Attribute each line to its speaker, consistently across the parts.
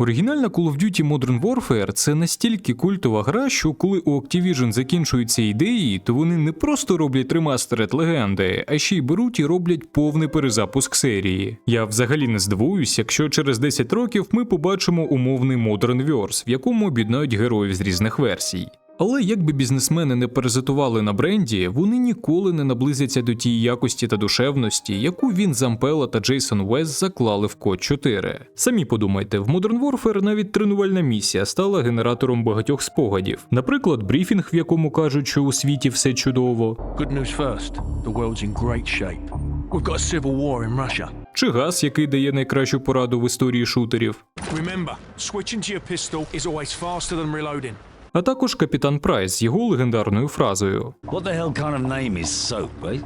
Speaker 1: Оригінальна Call of Duty Modern Warfare це настільки культова гра, що коли у Activision закінчуються ідеї, то вони не просто роблять ремастеред легенди, а ще й беруть і роблять повний перезапуск серії. Я взагалі не здивуюсь, якщо через 10 років ми побачимо умовний Modern Verse, в якому об'єднають героїв з різних версій. Але якби бізнесмени не паразитували на бренді, вони ніколи не наблизяться до тієї якості та душевності, яку він Зампела та Джейсон Уест заклали в код 4. Самі подумайте, в Modern Warfare навіть тренувальна місія стала генератором багатьох спогадів. Наприклад, брифінг, в якому кажуть, що у світі все чудово,
Speaker 2: Good news first. The world's in great shape. We've got a civil war in Russia.
Speaker 1: чи газ, який дає найкращу пораду в історії шутерів.
Speaker 2: Remember, switching to your pistol is always faster than reloading.
Speaker 1: А також капітан Прайс з його легендарною фразою.
Speaker 3: What the hell kind of name is soap, eh?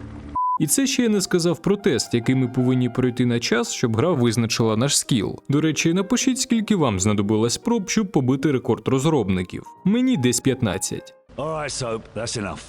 Speaker 1: І це ще я не сказав про тест, який ми повинні пройти на час, щоб гра визначила наш скіл. До речі, напишіть, скільки вам знадобилось проб, щоб побити рекорд розробників. Мені десь 15.
Speaker 3: All right, soap, that's enough.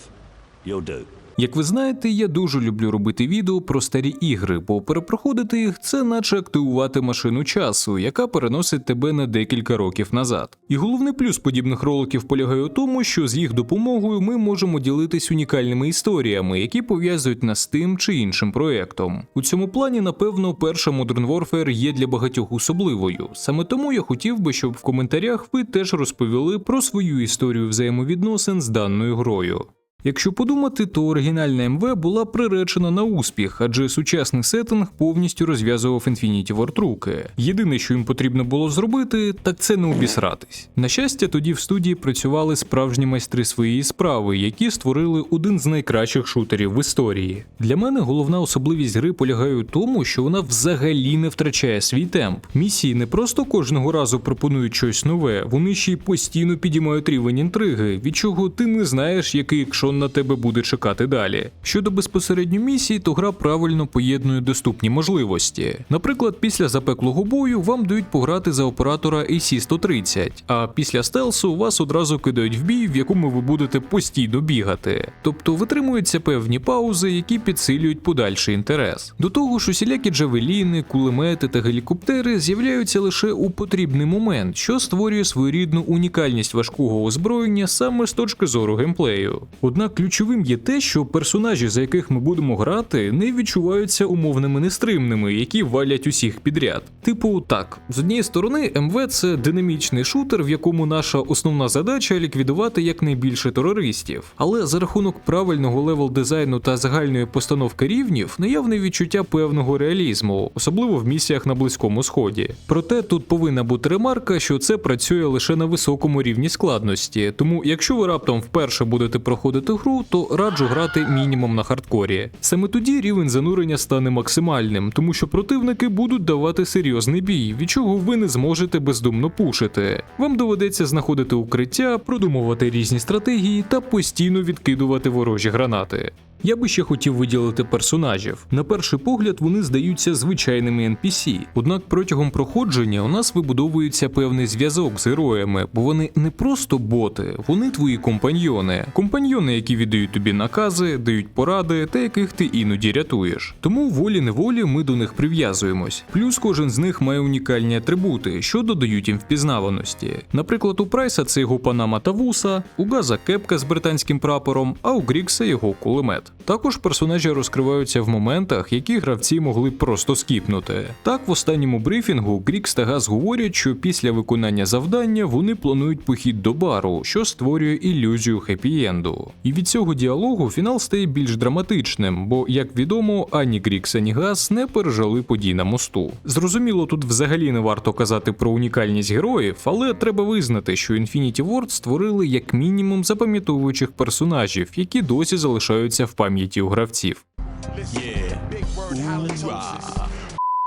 Speaker 3: You'll do.
Speaker 1: Як ви знаєте, я дуже люблю робити відео про старі ігри, бо перепроходити їх це наче активувати машину часу, яка переносить тебе на декілька років назад. І головний плюс подібних роликів полягає у тому, що з їх допомогою ми можемо ділитись унікальними історіями, які пов'язують нас з тим чи іншим проектом. У цьому плані, напевно, перша Modern Warfare є для багатьох особливою. Саме тому я хотів би, щоб в коментарях ви теж розповіли про свою історію взаємовідносин з даною грою. Якщо подумати, то оригінальна МВ була приречена на успіх, адже сучасний сеттинг повністю розв'язував Infinity Ward руки. Єдине, що їм потрібно було зробити, так це не обісратись. На щастя, тоді в студії працювали справжні майстри своєї справи, які створили один з найкращих шутерів в історії. Для мене головна особливість гри полягає у тому, що вона взагалі не втрачає свій темп. Місії не просто кожного разу пропонують щось нове, вони ще й постійно підіймають рівень інтриги, від чого ти не знаєш, який екшон на тебе буде чекати далі. Щодо безпосередньо місії, то гра правильно поєднує доступні можливості. Наприклад, після запеклого бою вам дають пограти за оператора AC-130, а після стелсу вас одразу кидають в бій, в якому ви будете постійно бігати. Тобто витримуються певні паузи, які підсилюють подальший інтерес. До того ж, усілякі джавеліни, кулемети та гелікоптери з'являються лише у потрібний момент, що створює своєрідну унікальність важкого озброєння саме з точки зору геймплею. Однак ключовим є те, що персонажі, за яких ми будемо грати, не відчуваються умовними нестримними, які валять усіх підряд. Типу, так, з однієї сторони, МВ це динамічний шутер, в якому наша основна задача ліквідувати якнайбільше терористів. Але за рахунок правильного левел дизайну та загальної постановки рівнів наявне відчуття певного реалізму, особливо в місіях на близькому сході. Проте тут повинна бути ремарка, що це працює лише на високому рівні складності. Тому, якщо ви раптом вперше будете проходити гру, то раджу грати мінімум на хардкорі. Саме тоді рівень занурення стане максимальним, тому що противники будуть давати серйозний бій, від чого ви не зможете бездумно пушити. Вам доведеться знаходити укриття, продумувати різні стратегії та постійно відкидувати ворожі гранати. Я би ще хотів виділити персонажів. На перший погляд вони здаються звичайними NPC, однак протягом проходження у нас вибудовується певний зв'язок з героями, бо вони не просто боти, вони твої компаньйони. Компаньйони, які віддають тобі накази, дають поради та яких ти іноді рятуєш. Тому волі-неволі ми до них прив'язуємось. Плюс кожен з них має унікальні атрибути, що додають їм впізнаваності. Наприклад, у Прайса це його панама та вуса, у Газа кепка з британським прапором, а у Грікса його кулемет. Також персонажі розкриваються в моментах, які гравці могли просто скіпнути. Так, в останньому брифінгу Грікс та Газ говорять, що після виконання завдання вони планують похід до бару, що створює ілюзію хеппі-енду. І від цього діалогу фінал стає більш драматичним, бо, як відомо, ані Грікс, ані Газ не пережили подій на мосту. Зрозуміло, тут взагалі не варто казати про унікальність героїв, але треба визнати, що Infinity Ward створили як мінімум запам'ятовуючих персонажів, які досі залишаються в пам'яті у гравців.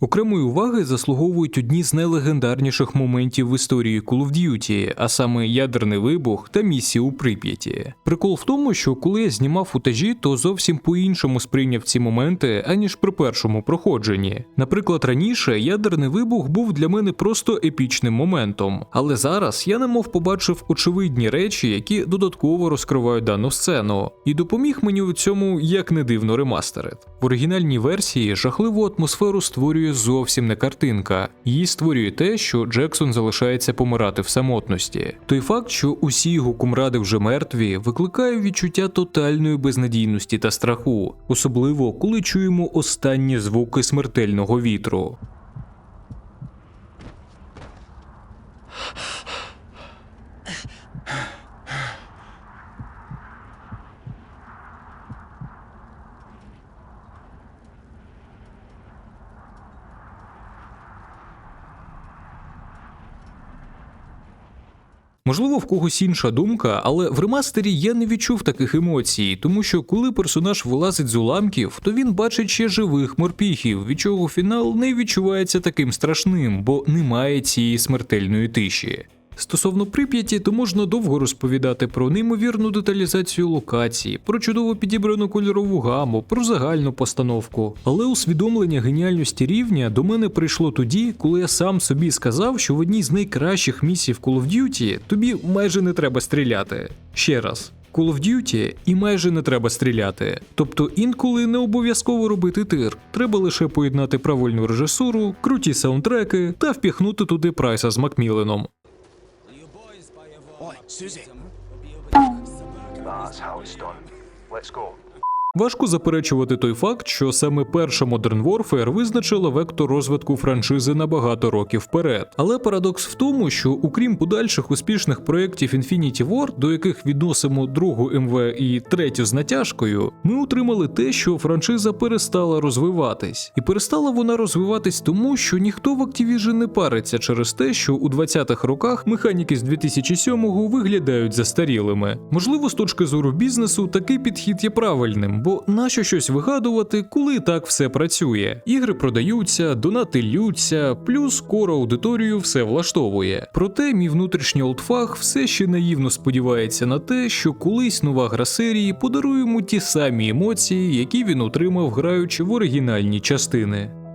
Speaker 1: Окремої уваги заслуговують одні з найлегендарніших моментів в історії Call of Duty, а саме ядерний вибух та місія у Прип'яті. Прикол в тому, що коли я знімав футажі, то зовсім по-іншому сприйняв ці моменти, аніж при першому проходженні. Наприклад, раніше ядерний вибух був для мене просто епічним моментом, але зараз я немов побачив очевидні речі, які додатково розкривають дану сцену, і допоміг мені у цьому як не дивно ремастерит. В оригінальній версії жахливу атмосферу створює створює зовсім не картинка. Її створює те, що Джексон залишається помирати в самотності. Той факт, що усі його кумради вже мертві, викликає відчуття тотальної безнадійності та страху, особливо коли чуємо останні звуки смертельного вітру. Можливо, в когось інша думка, але в ремастері я не відчув таких емоцій, тому що коли персонаж вилазить з уламків, то він бачить ще живих морпіхів, від чого фінал не відчувається таким страшним, бо немає цієї смертельної тиші. Стосовно прип'яті, то можна довго розповідати про неймовірну деталізацію локації, про чудово підібрану кольорову гаму, про загальну постановку. Але усвідомлення геніальності рівня до мене прийшло тоді, коли я сам собі сказав, що в одній з найкращих місій в Call of Duty тобі майже не треба стріляти. Ще раз. Call of Duty і майже не треба стріляти. Тобто інколи не обов'язково робити тир. Треба лише поєднати правильну режисуру, круті саундтреки та впіхнути туди прайса з Макміленом.
Speaker 4: That's how it's done. Let's go.
Speaker 1: Важко заперечувати той факт, що саме перша Modern Warfare визначила вектор розвитку франшизи на багато років вперед. Але парадокс в тому, що окрім подальших успішних проєктів Infinity War, до яких відносимо другу МВ і третю з натяжкою, ми отримали те, що франшиза перестала розвиватись. І перестала вона розвиватись тому, що ніхто в Activision не париться через те, що у 20-х роках механіки з 2007-го виглядають застарілими. Можливо, з точки зору бізнесу такий підхід є правильним, бо нащо щось вигадувати, коли так все працює. Ігри продаються, донати ллються, плюс скоро аудиторію все влаштовує. Проте мій внутрішній олдфах все ще наївно сподівається на те, що колись нова гра серії подарує йому ті самі емоції, які він отримав граючи в оригінальні частини.